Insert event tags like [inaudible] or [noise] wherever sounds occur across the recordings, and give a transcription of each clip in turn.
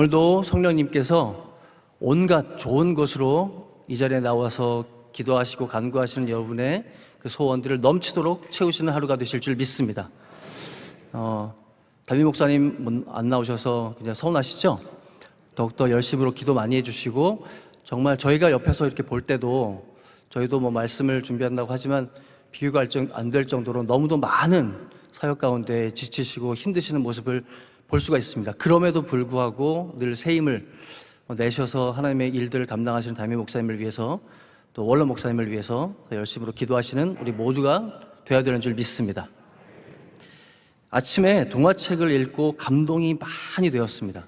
오늘도 성령님께서 온갖 좋은 것으로 이 자리에 나와서 기도하시고 간구하시는 여러분의 그 소원들을 넘치도록 채우시는 하루가 되실 줄 믿습니다. 어, 담임 목사님 뭐안 나오셔서 그냥 서운하시죠? 더욱더 열심으로 기도 많이 해주시고 정말 저희가 옆에서 이렇게 볼 때도 저희도 뭐 말씀을 준비한다고 하지만 비교가 안 될 정도로 너무도 많은 사역 가운데 지치시고 힘드시는 모습을 볼 수가 있습니다. 그럼에도 불구하고 늘 새 힘을 내셔서 하나님의 일들을 감당하시는 담임 목사님을 위해서 또 원로 목사님을 위해서 더 열심으로 기도하시는 우리 모두가 되어야 되는 줄 믿습니다. 아침에 동화책을 읽고 감동이 많이 되었습니다.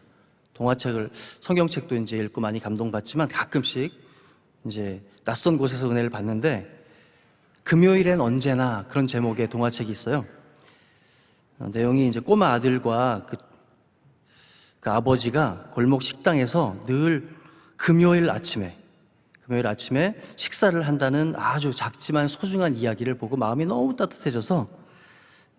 동화책을 성경책도 이제 읽고 많이 감동받지만 가끔씩 이제 낯선 곳에서 은혜를 받는데 금요일엔 언제나 그런 제목의 동화책이 있어요. 어, 내용이 이제 꼬마 아들과 그, 그 아버지가 골목 식당에서 늘 금요일 아침에 금요일 아침에 식사를 한다는 아주 작지만 소중한 이야기를 보고 마음이 너무 따뜻해져서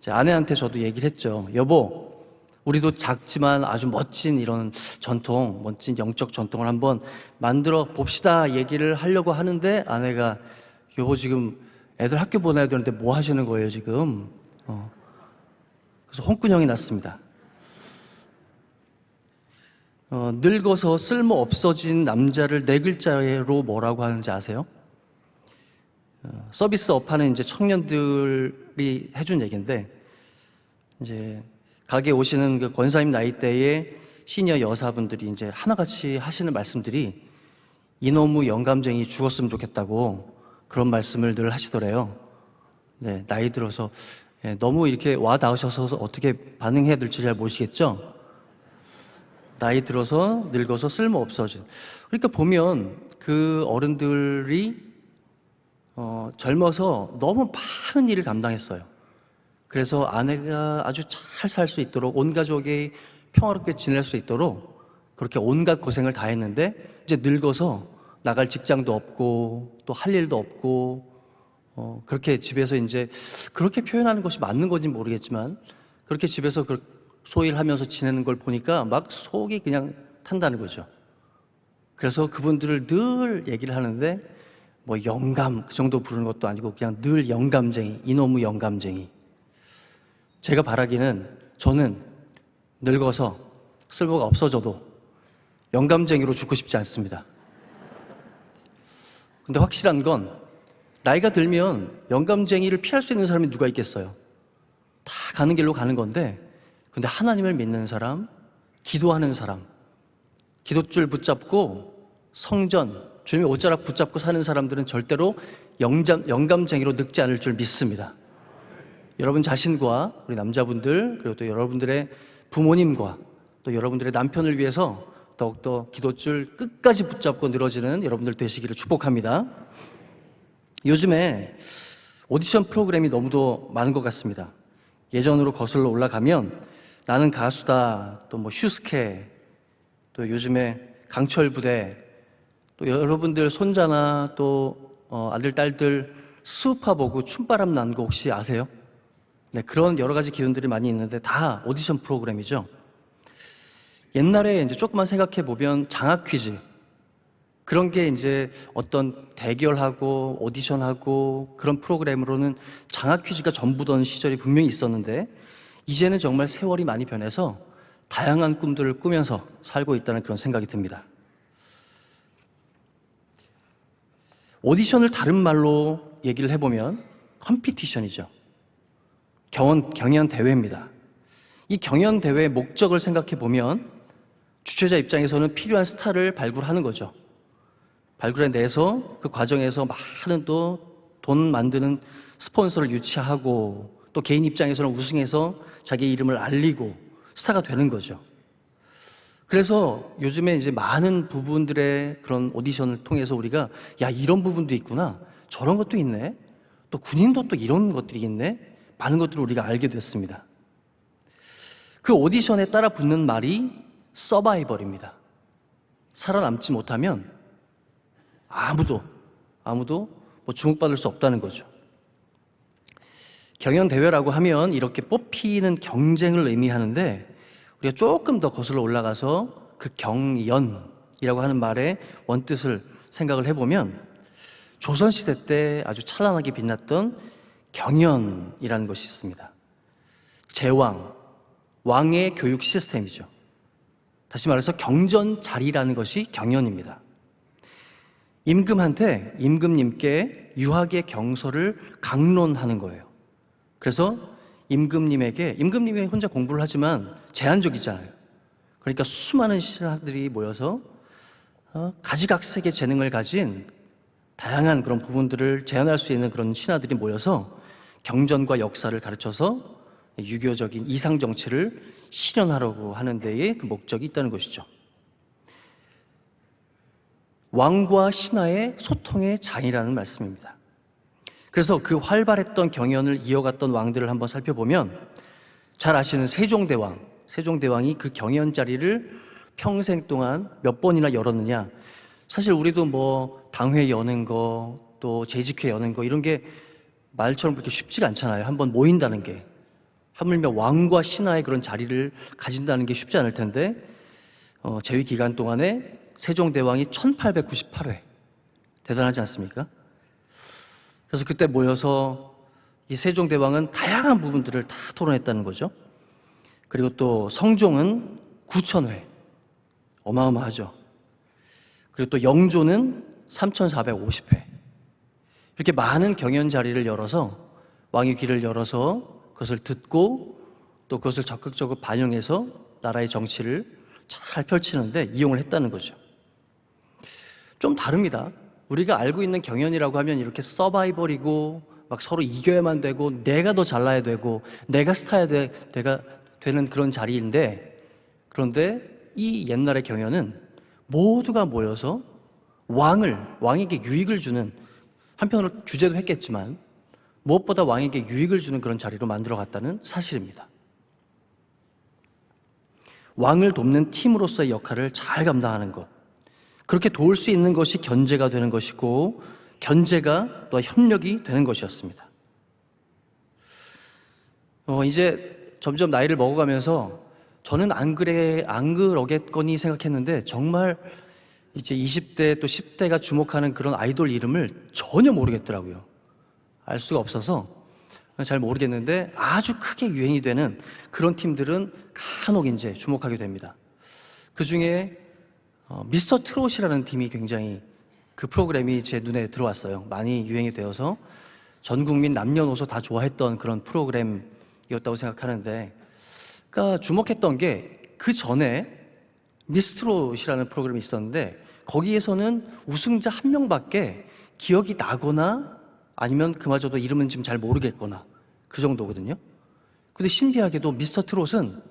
아내한테 저도 얘기를 했죠. 여보, 우리도 작지만 아주 멋진 이런 전통, 멋진 영적 전통을 한번 만들어 봅시다 얘기를 하려고 하는데 아내가 여보 지금 애들 학교 보내야 되는데 뭐 하시는 거예요 지금? 어. 그래서 홍군형이 났습니다. 어, 늙어서 쓸모 없어진 남자를 네 글자로 뭐라고 하는지 아세요? 어, 서비스 업하는 이제 청년들이 해준 얘기인데 이제 가게 오시는 그 권사님 나이대의 시니어 여사분들이 이제 하나같이 하시는 말씀들이 이놈의 영감쟁이 죽었으면 좋겠다고 그런 말씀을 늘 하시더래요. 네, 나이 들어서 예, 너무 이렇게 와 닿으셔서 어떻게 반응해야 될지 잘 모르시겠죠? 나이 들어서 늙어서 쓸모 없어진. 그러니까 보면 그 어른들이 어, 젊어서 너무 많은 일을 감당했어요. 그래서 아내가 아주 잘 살 수 있도록 온 가족이 평화롭게 지낼 수 있도록 그렇게 온갖 고생을 다 했는데 이제 늙어서 나갈 직장도 없고 또 할 일도 없고 어, 그렇게 집에서 이제 그렇게 표현하는 것이 맞는 건지 모르겠지만 그렇게 집에서 그 소일 하면서 지내는 걸 보니까 막 속이 그냥 탄다는 거죠. 그래서 그분들을 늘 얘기를 하는데 뭐 영감 그 정도 부르는 것도 아니고 그냥 늘 영감쟁이 이놈의 영감쟁이 제가 바라기는 저는 늙어서 쓸모가 없어져도 영감쟁이로 죽고 싶지 않습니다. 근데 확실한 건 나이가 들면 영감쟁이를 피할 수 있는 사람이 누가 있겠어요? 다 가는 길로 가는 건데 근데 하나님을 믿는 사람, 기도하는 사람, 기도줄 붙잡고 성전, 주님의 옷자락 붙잡고 사는 사람들은 절대로 영감, 영감쟁이로 늙지 않을 줄 믿습니다. 여러분 자신과 우리 남자분들 그리고 또 여러분들의 부모님과 또 여러분들의 남편을 위해서 더욱더 기도줄 끝까지 붙잡고 늘어지는 여러분들 되시기를 축복합니다. 요즘에 오디션 프로그램이 너무도 많은 것 같습니다. 예전으로 거슬러 올라가면 나는 가수다, 또 뭐 슈스케, 또 요즘에 강철 부대, 또 여러분들 손자나 또 어, 아들, 딸들 수우파 보고 춤바람 난 거 혹시 아세요? 네, 그런 여러 가지 기운들이 많이 있는데 다 오디션 프로그램이죠. 옛날에 이제 조금만 생각해 보면 장학 퀴즈 그런 게 이제 어떤 대결하고 오디션하고 그런 프로그램으로는 장학 퀴즈가 전부던 시절이 분명히 있었는데 이제는 정말 세월이 많이 변해서 다양한 꿈들을 꾸면서 살고 있다는 그런 생각이 듭니다. 오디션을 다른 말로 얘기를 해보면 컴피티션이죠. 경연, 경연 대회입니다. 이 경연 대회의 목적을 생각해 보면 주최자 입장에서는 필요한 스타를 발굴하는 거죠. 발굴해 내서 그 과정에서 많은 또 돈 만드는 스폰서를 유치하고 또 개인 입장에서는 우승해서 자기 이름을 알리고 스타가 되는 거죠. 그래서 요즘에 이제 많은 부분들의 그런 오디션을 통해서 우리가 야, 이런 부분도 있구나. 저런 것도 있네. 또 군인도 또 이런 것들이 있네. 많은 것들을 우리가 알게 됐습니다. 그 오디션에 따라 붙는 말이 서바이벌입니다. 살아남지 못하면 아무도, 아무도 뭐 주목받을 수 없다는 거죠. 경연 대회라고 하면 이렇게 뽑히는 경쟁을 의미하는데 우리가 조금 더 거슬러 올라가서 그 경연이라고 하는 말의 원뜻을 생각을 해보면 조선 시대 때 아주 찬란하게 빛났던 경연이라는 것이 있습니다. 제왕, 왕의 교육 시스템이죠. 다시 말해서 경전 자리라는 것이 경연입니다. 임금한테 임금님께 유학의 경서를 강론하는 거예요. 그래서 임금님에게 임금님이 혼자 공부를 하지만 제한적이잖아요. 그러니까 수많은 신하들이 모여서 어, 가지각색의 재능을 가진 다양한 그런 부분들을 재현할 수 있는 그런 신하들이 모여서 경전과 역사를 가르쳐서 유교적인 이상 정치를 실현하려고 하는 데에 그 목적이 있다는 것이죠. 왕과 신하의 소통의 장이라는 말씀입니다. 그래서 그 활발했던 경연을 이어갔던 왕들을 한번 살펴보면 잘 아시는 세종대왕, 세종대왕이 그 경연 자리를 평생 동안 몇 번이나 열었느냐. 사실 우리도 뭐 당회 여는 거, 또 재직회 여는 거 이런 게 말처럼 그렇게 쉽지가 않잖아요. 한번 모인다는 게. 하물며 왕과 신하의 그런 자리를 가진다는 게 쉽지 않을 텐데 어, 재위 기간 동안에 세종대왕이 1898회 대단하지 않습니까? 그래서 그때 모여서 이 세종대왕은 다양한 부분들을 다 토론했다는 거죠. 그리고 또 성종은 9천회 어마어마하죠. 그리고 또 영조는 3,450회 이렇게 많은 경연 자리를 열어서 왕의 귀를 열어서 그것을 듣고 또 그것을 적극적으로 반영해서 나라의 정치를 잘 펼치는데 이용을 했다는 거죠. 좀 다릅니다. 우리가 알고 있는 경연이라고 하면 이렇게 서바이벌이고 막 서로 이겨야만 되고 내가 더 잘나야 되고 내가 스타야 돼, 내가 되는 그런 자리인데 그런데 이 옛날의 경연은 모두가 모여서 왕을 왕에게 유익을 주는 한편으로 규제도 했겠지만 무엇보다 왕에게 유익을 주는 그런 자리로 만들어 갔다는 사실입니다. 왕을 돕는 팀으로서의 역할을 잘 감당하는 것. 그렇게 도울 수 있는 것이 견제가 되는 것이고, 견제가 또 협력이 되는 것이었습니다. 어, 이제 점점 나이를 먹어가면서 저는 안 그래, 안 그러겠거니 생각했는데 정말 이제 20대 또 10대가 주목하는 그런 아이돌 이름을 전혀 모르겠더라고요. 알 수가 없어서 잘 모르겠는데 아주 크게 유행이 되는 그런 팀들은 간혹 이제 주목하게 됩니다. 그 중에 어, 미스터 트롯이라는 팀이 굉장히 그 프로그램이 제 눈에 들어왔어요. 많이 유행이 되어서 전 국민 남녀노소 다 좋아했던 그런 프로그램이었다고 생각하는데, 그러니까 주목했던 게 그 전에 미스트롯이라는 프로그램이 있었는데 거기에서는 우승자 한 명밖에 기억이 나거나 아니면 그마저도 이름은 지금 잘 모르겠거나 그 정도거든요. 근데 신기하게도 미스터 트롯은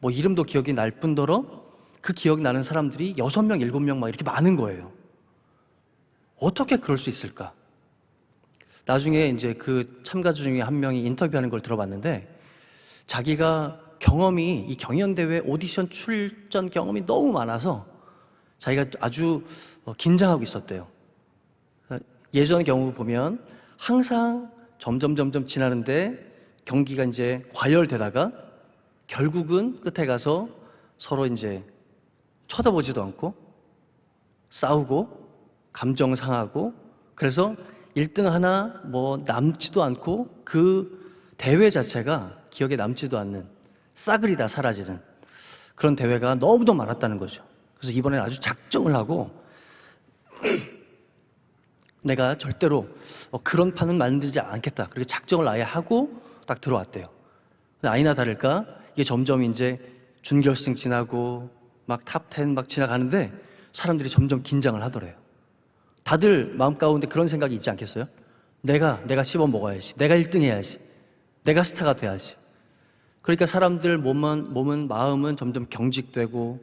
뭐 이름도 기억이 날 뿐더러 그 기억 나는 사람들이 여섯 명, 일곱 명막 이렇게 많은 거예요. 어떻게 그럴 수 있을까? 나중에 이제 그 참가자 중에 한 명이 인터뷰하는 걸 들어봤는데 자기가 경험이 이 경연대회 오디션 출전 경험이 너무 많아서 자기가 아주 어, 긴장하고 있었대요. 예전 경우 보면 항상 점점 점점 지나는데 경기가 이제 과열되다가 결국은 끝에 가서 서로 이제 쳐다보지도 않고 싸우고 감정 상하고 그래서 1등 하나 뭐 남지도 않고 그 대회 자체가 기억에 남지도 않는 싸그리 다 사라지는 그런 대회가 너무도 많았다는 거죠. 그래서 이번에 아주 작정을 하고 [clears throat] 내가 절대로 어, 그런 판은 만들지 않겠다. 그렇게 작정을 아예 하고 딱 들어왔대요. 아니나 다를까 이게 점점 이제 준결승 지나고 막 탑10 막 지나가는데 사람들이 점점 긴장을 하더래요. 다들 마음 가운데 그런 생각이 있지 않겠어요? 내가 내가 씹어 먹어야지. 내가 1등 해야지. 내가 스타가 돼야지. 그러니까 사람들 몸은 몸은 마음은 점점 경직되고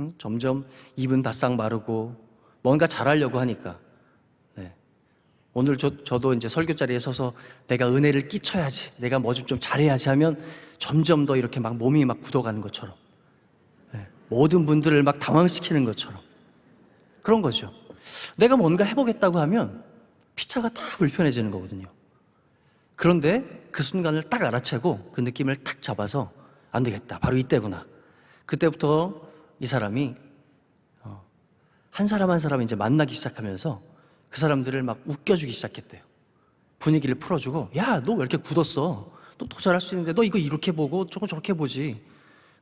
응? 점점 입은 바싹 마르고 뭔가 잘하려고 하니까 오늘 저, 저도 이제 설교 자리에 서서 내가 은혜를 끼쳐야지, 내가 뭐 좀 좀 잘해야지 하면 점점 더 이렇게 막 몸이 막 굳어가는 것처럼, 네, 모든 분들을 막 당황시키는 것처럼 그런 거죠. 내가 뭔가 해보겠다고 하면 피차가 다 불편해지는 거거든요. 그런데 그 순간을 딱 알아채고 그 느낌을 탁 잡아서 안 되겠다. 바로 이때구나. 그때부터 이 사람이 한 사람 한 사람 이제 만나기 시작하면서 그 사람들을 막 웃겨주기 시작했대요. 분위기를 풀어주고, 야, 너 왜 이렇게 굳었어? 너더 잘할 수 있는데, 너 이거 이렇게 보고, 저거 저렇게 보지.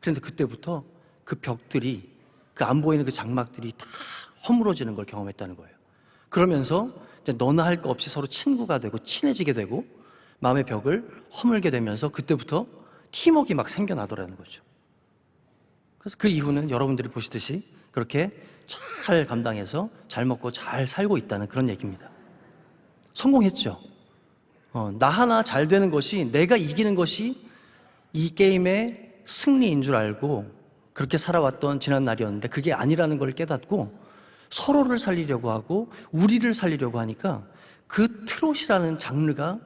그런데 그때부터 그 벽들이, 그 안 보이는 그 장막들이 다 허물어지는 걸 경험했다는 거예요. 그러면서 이제 너나 할 거 없이 서로 친구가 되고, 친해지게 되고, 마음의 벽을 허물게 되면서 그때부터 팀워크가 막 생겨나더라는 거죠. 그래서 그 이후는 여러분들이 보시듯이 그렇게 잘 감당해서 잘 먹고 잘 살고 있다는 그런 얘기입니다. 성공했죠. 어, 나 하나 잘 되는 것이 내가 이기는 것이 이 게임의 승리인 줄 알고 그렇게 살아왔던 지난 날이었는데 그게 아니라는 걸 깨닫고 서로를 살리려고 하고 우리를 살리려고 하니까 그 트롯이라는 장르가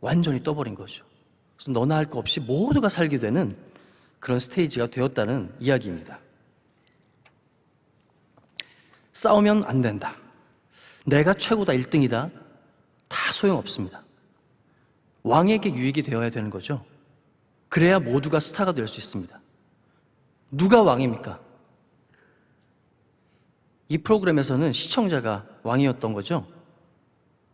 완전히 떠버린 거죠. 그래서 너나 할 거 없이 모두가 살게 되는 그런 스테이지가 되었다는 이야기입니다. 싸우면 안 된다. 내가 최고다, 1등이다. 다 소용없습니다. 왕에게 유익이 되어야 되는 거죠. 그래야 모두가 스타가 될 수 있습니다. 누가 왕입니까? 이 프로그램에서는 시청자가 왕이었던 거죠.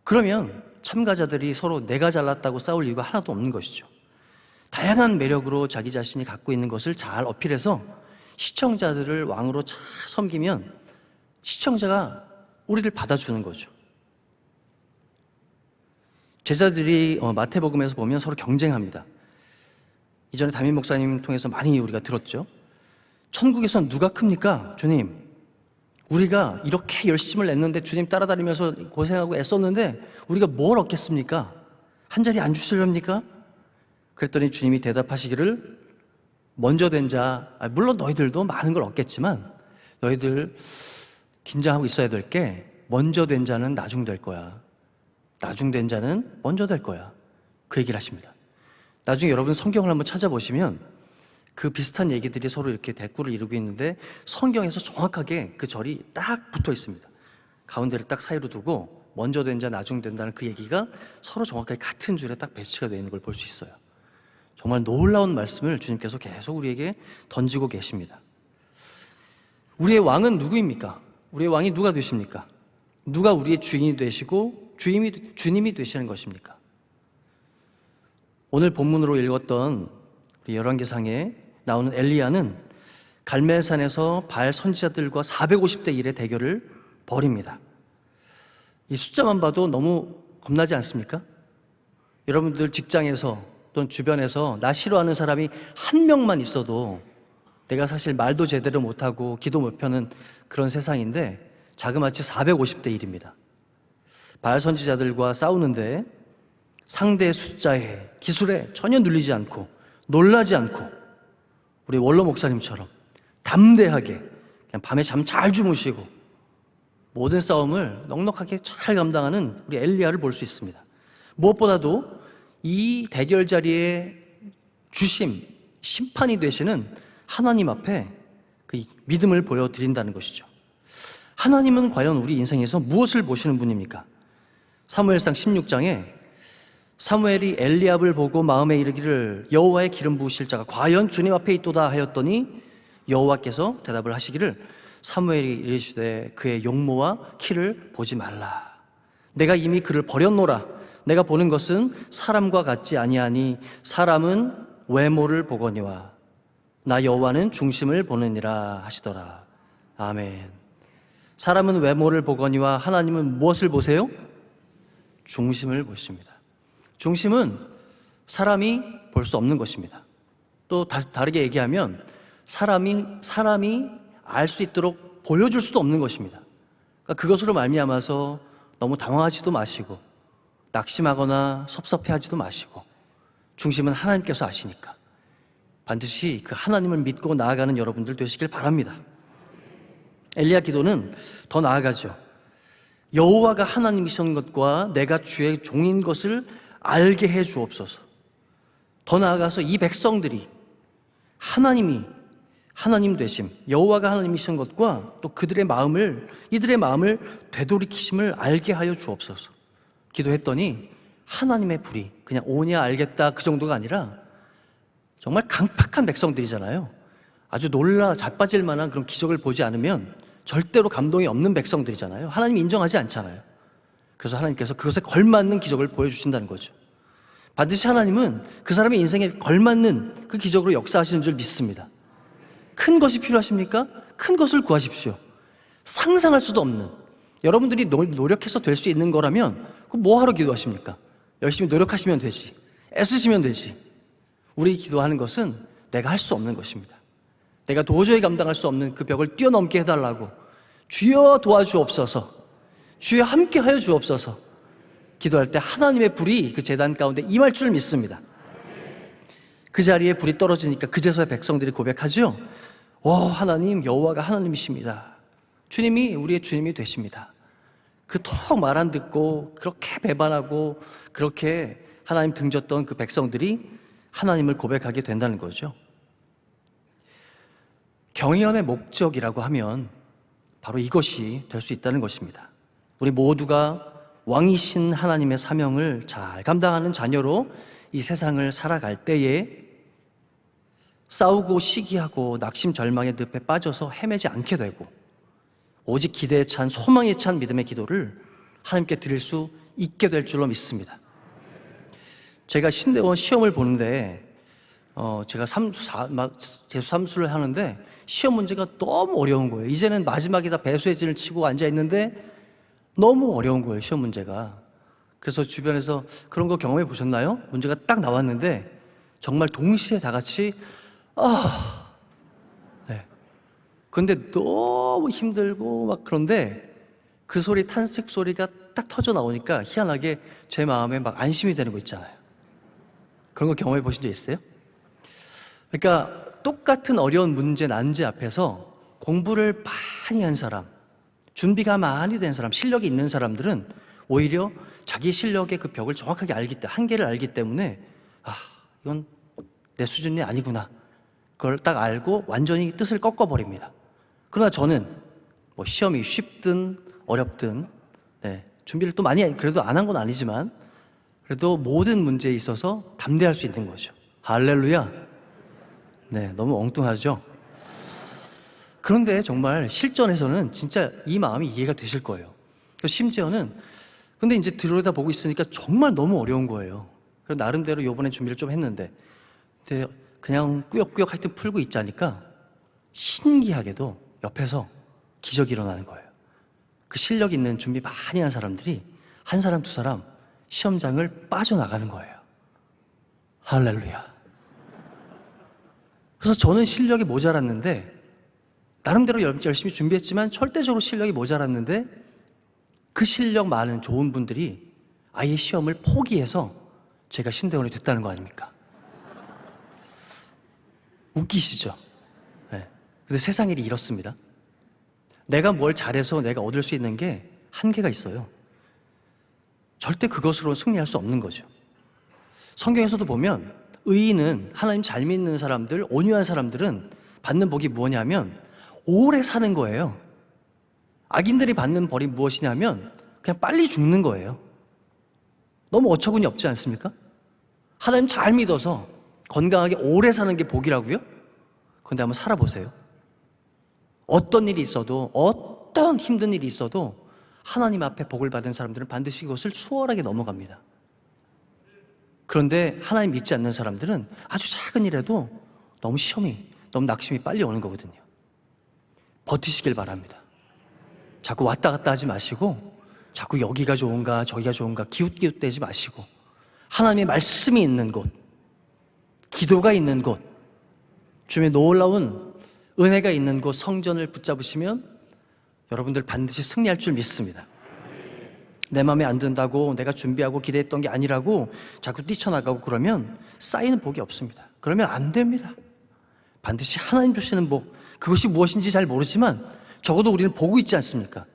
그러면 참가자들이 서로 내가 잘났다고 싸울 이유가 하나도 없는 것이죠. 다양한 매력으로 자기 자신이 갖고 있는 것을 잘 어필해서 시청자들을 왕으로 잘 섬기면 시청자가 우리를 받아주는 거죠. 제자들이 어, 마태복음에서 보면 서로 경쟁합니다. 이전에 담임 목사님 통해서 많이 우리가 들었죠. 천국에선 누가 큽니까? 주님. 우리가 이렇게 열심을 냈는데 주님 따라다니면서 고생하고 애썼는데 우리가 뭘 얻겠습니까? 한 자리 안 주시렵니까? 그랬더니 주님이 대답하시기를 먼저 된 자, 아, 물론 너희들도 많은 걸 얻겠지만 너희들 긴장하고 있어야 될 게 먼저 된 자는 나중 될 거야. 나중 된 자는 먼저 될 거야. 그 얘기를 하십니다. 나중에 여러분 성경을 한번 찾아보시면 그 비슷한 얘기들이 서로 이렇게 대꾸를 이루고 있는데 성경에서 정확하게 그 절이 딱 붙어 있습니다. 가운데를 딱 사이로 두고 먼저 된 자 나중 된다는 그 얘기가 서로 정확하게 같은 줄에 딱 배치가 되어 있는 걸 볼 수 있어요. 정말 놀라운 말씀을 주님께서 계속 우리에게 던지고 계십니다. 우리의 왕은 누구입니까? 우리의 왕이 누가 되십니까? 누가 우리의 주인이 되시고 주님이, 주님이 되시는 것입니까? 오늘 본문으로 읽었던 우리 열왕기상에 나오는 엘리야는 갈멜산에서 바알 선지자들과 450대 1의 대결을 벌입니다. 이 숫자만 봐도 너무 겁나지 않습니까? 여러분들 직장에서 또는 주변에서 나 싫어하는 사람이 한 명만 있어도 내가 사실 말도 제대로 못하고 기도 못 펴는 그런 세상인데 자그마치 450대 1입니다. 바알 선지자들과 싸우는데 상대의 숫자에 기술에 전혀 눌리지 않고 놀라지 않고 우리 원로 목사님처럼 담대하게 그냥 밤에 잠 잘 주무시고 모든 싸움을 넉넉하게 잘 감당하는 우리 엘리야를 볼 수 있습니다. 무엇보다도 이 대결 자리에 주심, 심판이 되시는 하나님 앞에 그 믿음을 보여드린다는 것이죠. 하나님은 과연 우리 인생에서 무엇을 보시는 분입니까? 사무엘상 16장에 사무엘이 엘리압을 보고 마음에 이르기를 여호와의 기름 부으실 자가 과연 주님 앞에 있도다 하였더니 여호와께서 대답을 하시기를 사무엘이 이르시되 그의 용모와 키를 보지 말라. 내가 이미 그를 버렸노라. 내가 보는 것은 사람과 같지 아니하니 사람은 외모를 보거니와 나 여호와는 중심을 보느니라 하시더라. 아멘. 사람은 외모를 보거니와 하나님은 무엇을 보세요? 중심을 보십니다 중심은 사람이 볼 수 없는 것입니다. 또 다, 다르게 얘기하면 사람이 사람이 알 수 있도록 보여줄 수도 없는 것입니다. 그러니까 그것으로 말미암아서 너무 당황하지도 마시고 낙심하거나 섭섭해하지도 마시고 중심은 하나님께서 아시니까 반드시 그 하나님을 믿고 나아가는 여러분들 되시길 바랍니다. 엘리야 기도는 더 나아가죠. 여호와가 하나님이신 것과 내가 주의 종인 것을 알게 해 주옵소서. 더 나아가서 이 백성들이 하나님이 하나님 되심, 여호와가 하나님이신 것과 또 그들의 마음을 이들의 마음을 되돌이키심을 알게 하여 주옵소서. 기도했더니 하나님의 불이 그냥 오냐 알겠다 그 정도가 아니라 정말 강팍한 백성들이잖아요. 아주 놀라 자빠질 만한 그런 기적을 보지 않으면 절대로 감동이 없는 백성들이잖아요. 하나님 인정하지 않잖아요. 그래서 하나님께서 그것에 걸맞는 기적을 보여주신다는 거죠. 반드시 하나님은 그 사람의 인생에 걸맞는 그 기적으로 역사하시는 줄 믿습니다. 큰 것이 필요하십니까? 큰 것을 구하십시오. 상상할 수도 없는 여러분들이 노- 노력해서 될 수 있는 거라면 그 뭐하러 기도하십니까? 열심히 노력하시면 되지. 애쓰시면 되지. 우리 기도하는 것은 내가 할 수 없는 것입니다. 내가 도저히 감당할 수 없는 그 벽을 뛰어넘게 해달라고 주여 도와주옵소서 주여 함께 하여 주옵소서 기도할 때 하나님의 불이 그 재단 가운데 임할 줄 믿습니다. 그 자리에 불이 떨어지니까 그제서야 백성들이 고백하죠. 와 하나님 여호와가 하나님이십니다. 주님이 우리의 주님이 되십니다. 그토록 말 안 듣고 그렇게 배반하고 그렇게 하나님 등졌던 그 백성들이 하나님을 고백하게 된다는 거죠. 경연의 목적이라고 하면 바로 이것이 될 수 있다는 것입니다. 우리 모두가 왕이신 하나님의 사명을 잘 감당하는 자녀로 이 세상을 살아갈 때에 싸우고 시기하고 낙심 절망의 늪에 빠져서 헤매지 않게 되고 오직 기대에 찬 소망에 찬 믿음의 기도를 하나님께 드릴 수 있게 될 줄로 믿습니다. 제가 신대원 시험을 보는데 어 제가 삼수 사, 막 재수 삼수를 하는데 시험 문제가 너무 어려운 거예요. 이제는 마지막이다 배수의 진을 치고 앉아 있는데 너무 어려운 거예요. 시험 문제가. 그래서 주변에서 그런 거 경험해 보셨나요? 문제가 딱 나왔는데 정말 동시에 다 같이 아 네. 근데 너무 힘들고 막 그런데 그 소리 탄식 소리가 딱 터져 나오니까 희한하게 제 마음에 막 안심이 되는 거 있잖아요. 그런 거 경험해 보신 적 있어요? 그러니까 똑같은 어려운 문제 난제 앞에서 공부를 많이 한 사람, 준비가 많이 된 사람, 실력이 있는 사람들은 오히려 자기 실력의 그 벽을 정확하게 알기 때문에 한계를 알기 때문에 아 이건 내 수준이 아니구나. 그걸 딱 알고 완전히 뜻을 꺾어버립니다. 그러나 저는 뭐 시험이 쉽든 어렵든 네, 준비를 또 많이 해- 그래도 안 한 건 아니지만 그래도 모든 문제에 있어서 담대할 수 있는 거죠. 할렐루야. 네, 너무 엉뚱하죠. 그런데 정말 실전에서는 진짜 이 마음이 이해가 되실 거예요. 그 심지어는 근데 이제 들여다 보고 있으니까 정말 너무 어려운 거예요. 그래서 나름대로 요번에 준비를 좀 했는데 근데 그냥 꾸역꾸역 하여튼 풀고 있자니까 신기하게도 옆에서 기적이 일어나는 거예요. 그 실력 있는 준비 많이 한 사람들이 한 사람 두 사람 시험장을 빠져나가는 거예요. 할렐루야. 그래서 저는 실력이 모자랐는데 나름대로 열- 열심히 준비했지만 절대적으로 실력이 모자랐는데 그 실력 많은 좋은 분들이 아예 시험을 포기해서 제가 신대원이 됐다는 거 아닙니까? 웃기시죠? 네. 근데 세상 일이 이렇습니다. 내가 뭘 잘해서 내가 얻을 수 있는 게 한계가 있어요. 절대 그것으로 승리할 수 없는 거죠. 성경에서도 보면 의인은 하나님 잘 믿는 사람들, 온유한 사람들은 받는 복이 무엇이냐면 오래 사는 거예요. 악인들이 받는 벌이 무엇이냐면 그냥 빨리 죽는 거예요. 너무 어처구니 없지 않습니까? 하나님 잘 믿어서 건강하게 오래 사는 게 복이라고요? 그런데 한번 살아보세요. 어떤 일이 있어도 어떤 힘든 일이 있어도 하나님 앞에 복을 받은 사람들은 반드시 그것을 수월하게 넘어갑니다. 그런데 하나님 믿지 않는 사람들은 아주 작은 일에도 너무 시험이, 너무 낙심이 빨리 오는 거거든요. 버티시길 바랍니다. 자꾸 왔다 갔다 하지 마시고, 자꾸 여기가 좋은가, 저기가 좋은가, 기웃기웃대지 마시고, 하나님의 말씀이 있는 곳, 기도가 있는 곳, 주님의 놀라운 은혜가 있는 곳 성전을 붙잡으시면 여러분들 반드시 승리할 줄 믿습니다. 내 마음에 안 든다고 내가 준비하고 기대했던 게 아니라고 자꾸 뛰쳐나가고 그러면 쌓이는 복이 없습니다. 그러면 안 됩니다. 반드시 하나님 주시는 복, 그것이 무엇인지 잘 모르지만 적어도 우리는 보고 있지 않습니까?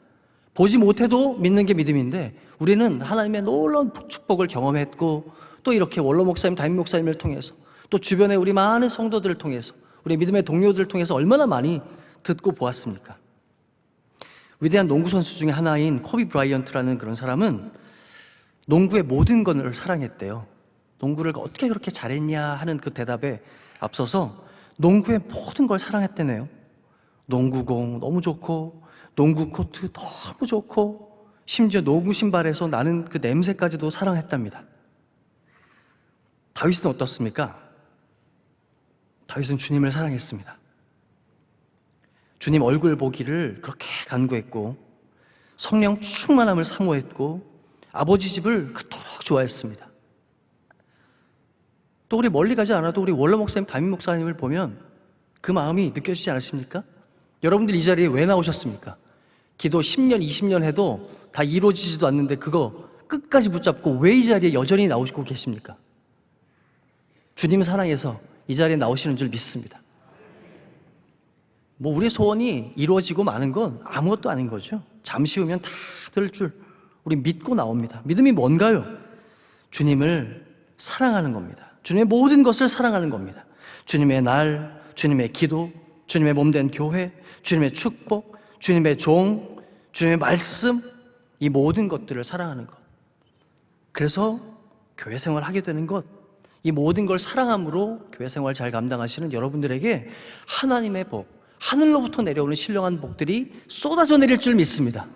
보지 못해도 믿는 게 믿음인데 우리는 하나님의 놀라운 축복을 경험했고 또 이렇게 원로 목사님, 담임 목사님을 통해서 또 주변에 우리 많은 성도들을 통해서 우리 믿음의 동료들을 통해서 얼마나 많이 듣고 보았습니까? 위대한 농구 선수 중에 하나인 코비 브라이언트라는 그런 사람은 농구의 모든 것을 사랑했대요. 농구를 어떻게 그렇게 잘했냐 하는 그 대답에 앞서서 농구의 모든 걸 사랑했대네요. 농구공 너무 좋고 농구 코트 너무 좋고 심지어 농구 신발에서 나는 그 냄새까지도 사랑했답니다. 다윗은 어떻습니까? 다윗은 주님을 사랑했습니다. 주님 얼굴 보기를 그렇게 간구했고 성령 충만함을 사모했고 아버지 집을 그토록 좋아했습니다. 또 우리 멀리 가지 않아도 우리 원로 목사님, 담임 목사님을 보면 그 마음이 느껴지지 않으십니까? 여러분들 이 자리에 왜 나오셨습니까? 기도 10년, 20년 해도 다 이루어지지도 않는데 그거 끝까지 붙잡고 왜 이 자리에 여전히 나오시고 계십니까? 주님 사랑해서 이 자리에 나오시는 줄 믿습니다. 뭐 우리 소원이 이루어지고 마는 건 아무것도 아닌 거죠. 잠시 후면 다 될 줄 우리 믿고 나옵니다. 믿음이 뭔가요? 주님을 사랑하는 겁니다. 주님의 모든 것을 사랑하는 겁니다. 주님의 날, 주님의 기도, 주님의 몸된 교회, 주님의 축복, 주님의 종, 주님의 말씀, 이 모든 것들을 사랑하는 것. 그래서 교회 생활 하게 되는 것, 이 모든 걸 사랑함으로 교회 생활 잘 감당하시는 여러분들에게 하나님의 복, 하늘로부터 내려오는 신령한 복들이 쏟아져 내릴 줄 믿습니다.